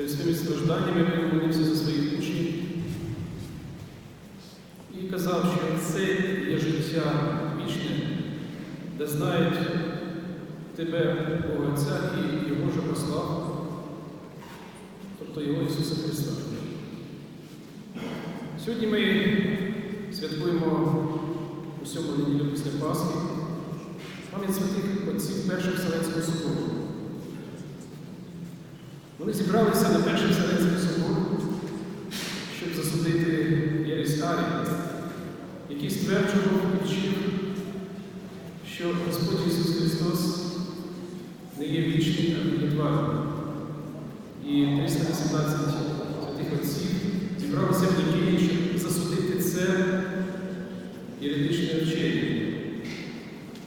Перед своїми стражданнями Він молився за своїх учнів і казав, що це є життя вічне, де знають тебе, Бога Отця і Його же послав, тобто Його Ісуса Христа. Сьогодні ми святкуємо у сьому неділю після Пасхи пам'ять святих отців перших Вселенського собору. Вони зібралися на перший Вселенський собор, щоб засудити Єресь Арія, який стверджував і вчив, що Господь Ісус Христос не є вічний, а тварний. І 318 святих отців зібралися в Нікії, щоб засудити це єретичне вчення.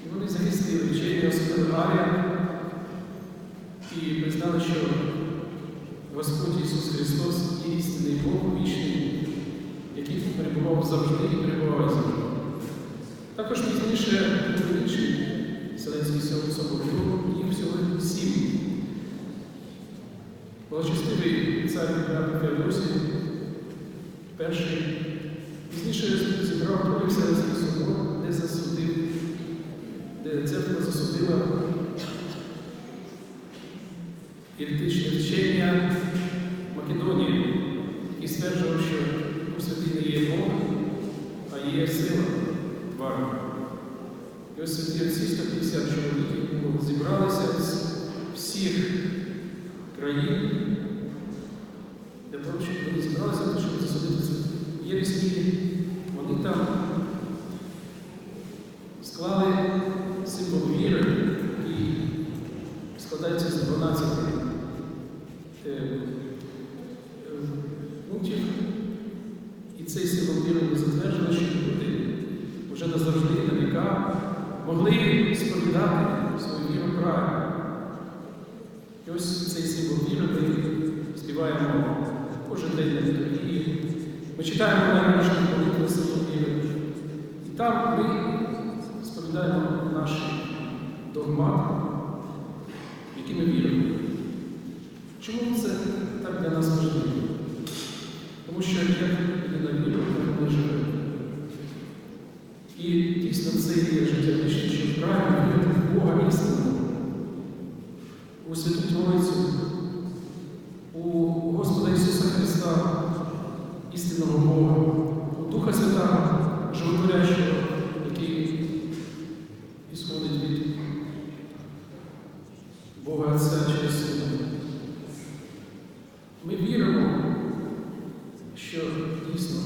І вони захистили вчення осудили Арія і признали, що Господь Ісус Христос є істинний Бог вічний, який перебував завжди і перебуває завжди. Також пізніше інший Вселенський собор, їх всього сім. Благочестивий цар Імператор Феодосій, перший, пізніше зібрав другий Вселенський собор, де засудив, де церква засудила єретичне вчення стверджував, що у святий не є Бог, а є сила тварна. І ось святі отці 150 чоловіків зібралися з всіх країн, для того, щоб вони зібралися, щоб засудити цю єресь. Вони там склали символ віри, який складається з 12 е, е, пунктів. І цей символ віри ми затверджили, щоб люди вже назавжди на віка могли сповідати свою віру правильно. І ось цей символ віри ми співаємо кожен день на літургії. Ми читаємо на наші молитви символ віри. І там ми сповідаємо наші догмати, які ми віримо. Чому це так для нас важливо? Тому що як людина вірує, ми живемо. Дійсно це є життя вічне, що правильно вірити в Бога істину, у Святу Троїцю, у Господа Ісуса Христа, істинного Бога, у Духа Святого, животворящого, який ісходить від Бога Отця через Сина. Ми віримо, що дійсно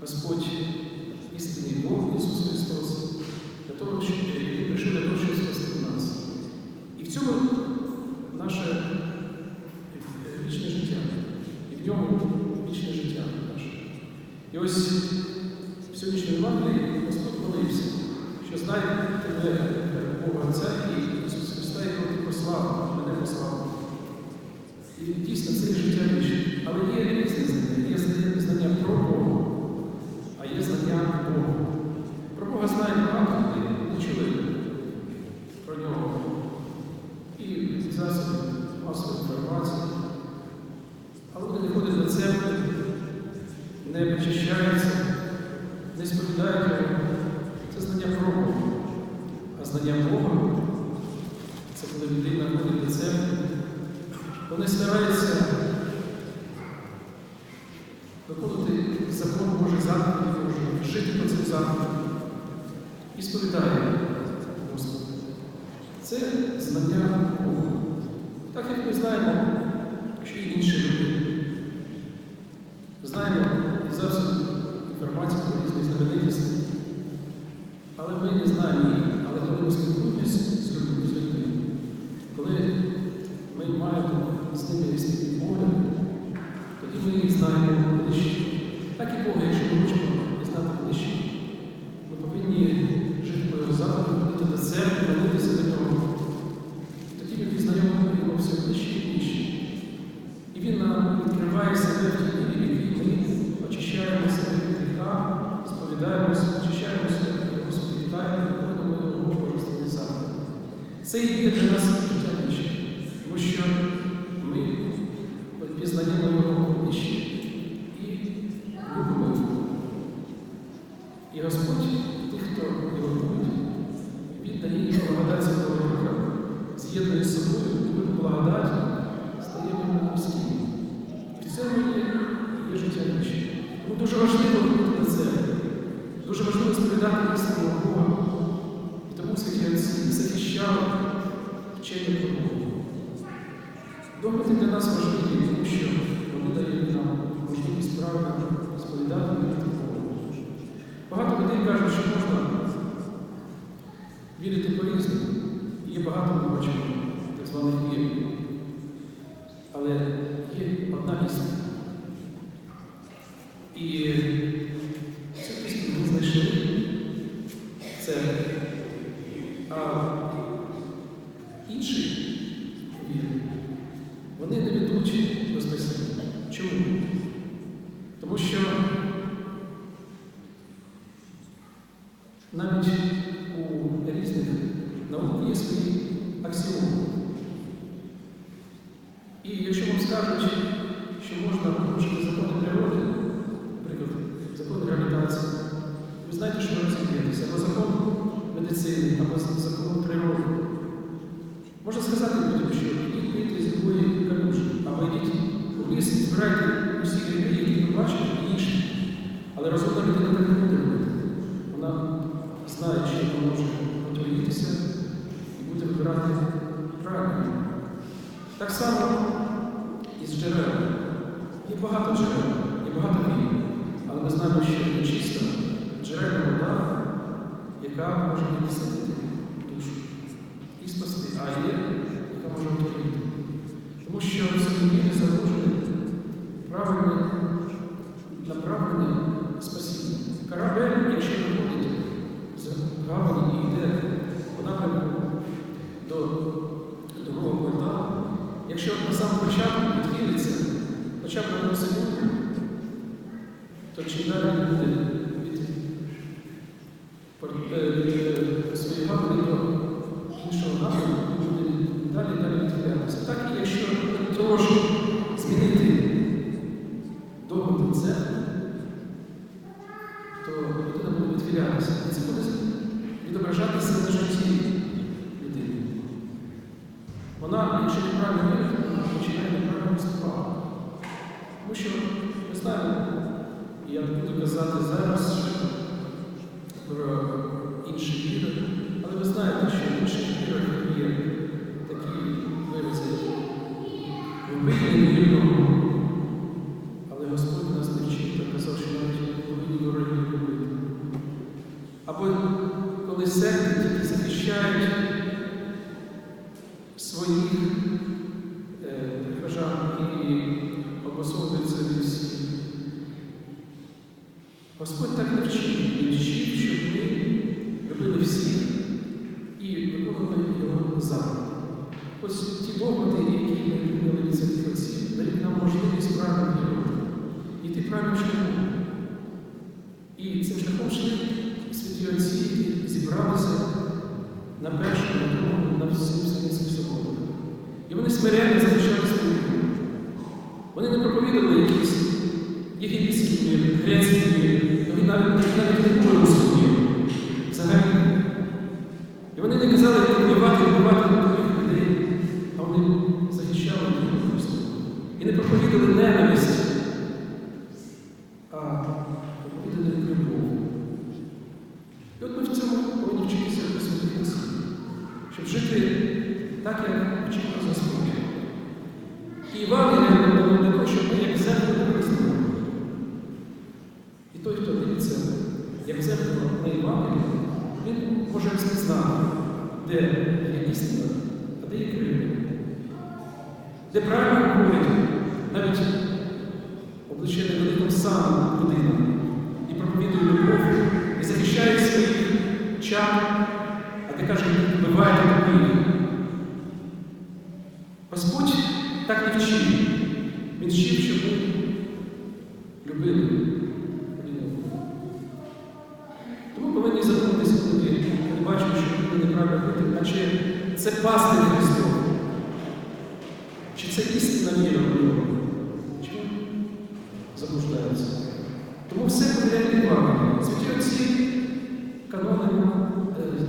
Господь істинний Бог Ісус Христос, для того, щоб Він прийшов для того, щоб спасти нас. І в цьому наше вічне життя. І в ньому вічне життя наше. І ось в сьогоднішньому Євангелії Господь молився, що знай тебе Бога Отця і Ісус Христа, якого ти послав, мене послав. І дійсно це життя вічне. Але є різні знання. Є знання про Бога, а є знання Бога. Про Бога знає багато людей, не чули про нього. І засоби масової інформації. Але вони не ходять до церкви, не причащаються, не сповідають його. Це знання про Бога. А знання Бога це коли людина ходить до церкви, вони стараються виконувати закон Божий заповіді Божий, жити по цим заповідям і сповідає Господа. Це знання Бога. Так як ми знаємо, що і інші люди. Знаємо і засоби інформації про різні знаменитості, але ми не знаємо їх. Але коли ми спілкуємося з людьми, з ними різні погляди, тоді ми їх знаємо ближче. Так і Бога, якщо ми хочемо знати ближче, ми повинні жити по його заходу, ходити до церкви, молитися до нього. Тоді ми пізнаємо його все ближче і ближче. І він нам відкриває себе в тій мірі, і ми очищаємо себе від гріха, сповідаємося, очищаємося себе, Господи, вітаємо, і ходимо Божественний заклад. Це є Дуже важливо сповідати істину Бога. І тому святі отці захищали вчення Бога. Доповіді для нас важливі, тому що вони дають нам можливість правильно сповідати вірити Богу. Багато людей кажуть, що можна вірити по-різному. Є багато ми так званих вір. Але є одна істина. І цю істину ми знайшли. Це а інші віри, вони не ведуть до спасіння. Чому? Тому що навіть у різних наук є свої аксіоми. І якщо вам скажуть, що можна порушити закони природи, наприклад, закон гравітації, ви знаєте, що ви розумієтеся, або закон медицини, або закон природи. Можна сказати людям, що пийте з любої калюжі, або йдіть у ліс збирайте усі гриби, які ви бачите, і інші. Але розумна людина так не буде знає, що вона може отруїтися і буде вибирати правильно. Так само і з джерел. Є багато джерел, є багато війн, але ми знаємо, що є чиста джерельна вода, яка може відсадити душу і спасти, а є, яка може отруїти. Пор- е, напрямку, він далі далі. Так якщо трошки змінити довго це, то людина відображатися на житті людини. Вона, якщо неправильно вона починає неправильно виступати. Тому що ми знаємо, я буду казати зараз про інші віри, але ви знаєте, що в інших вірах є такі вирази, вбити невірного, але Господь нас не вчив та казав, що навіть не повинні любити. Або Йшли святі отці, зібралися на першому, на другому, на Вселенським соборах. І вони смиренно захищали свою. Вони не проповідували якісь єгипетські міри, грецькі міри, вони навіть, не були русські. Взагалі. І вони не казали вбивати, вбивати других людей, а вони захищали Христу. І не проповідували ненависть, а проповідували любов. І от ми в цьому повинні вчитися у своїх отців, щоб жити так, як вчив нас Господь. І Івангелія дано для того, щоб ми як дивилися на І той, хто дивиться, як землю на Євангелію, він може розпізнати, де є істина, а де є кривда. Де правильно говорить, навіть обличчя великим сам людина, і проповідує любов, і захищає своїх чар, а ти каже, вбивайте любові. Господь так не вчив. Він вчив, щоб любили. Тому повинні задуматися, коли ми бачимо, що люди неправильно робити, а чи це пастир Христов, чи це істина віра в нього, чи заблуждається. Тому все повіряє Євангелії. Святі отці канони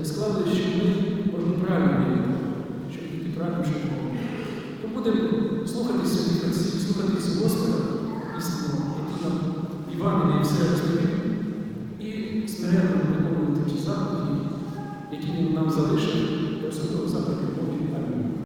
е, склали, що ми можемо правильно вірити, щоб йти правильним шляхом. Ми будемо слухати святих отців, слухати Господа, істину, який нам Євангелії все розповів і смиренно виконувати ті заповіді, які нам залишив до святого заповіді.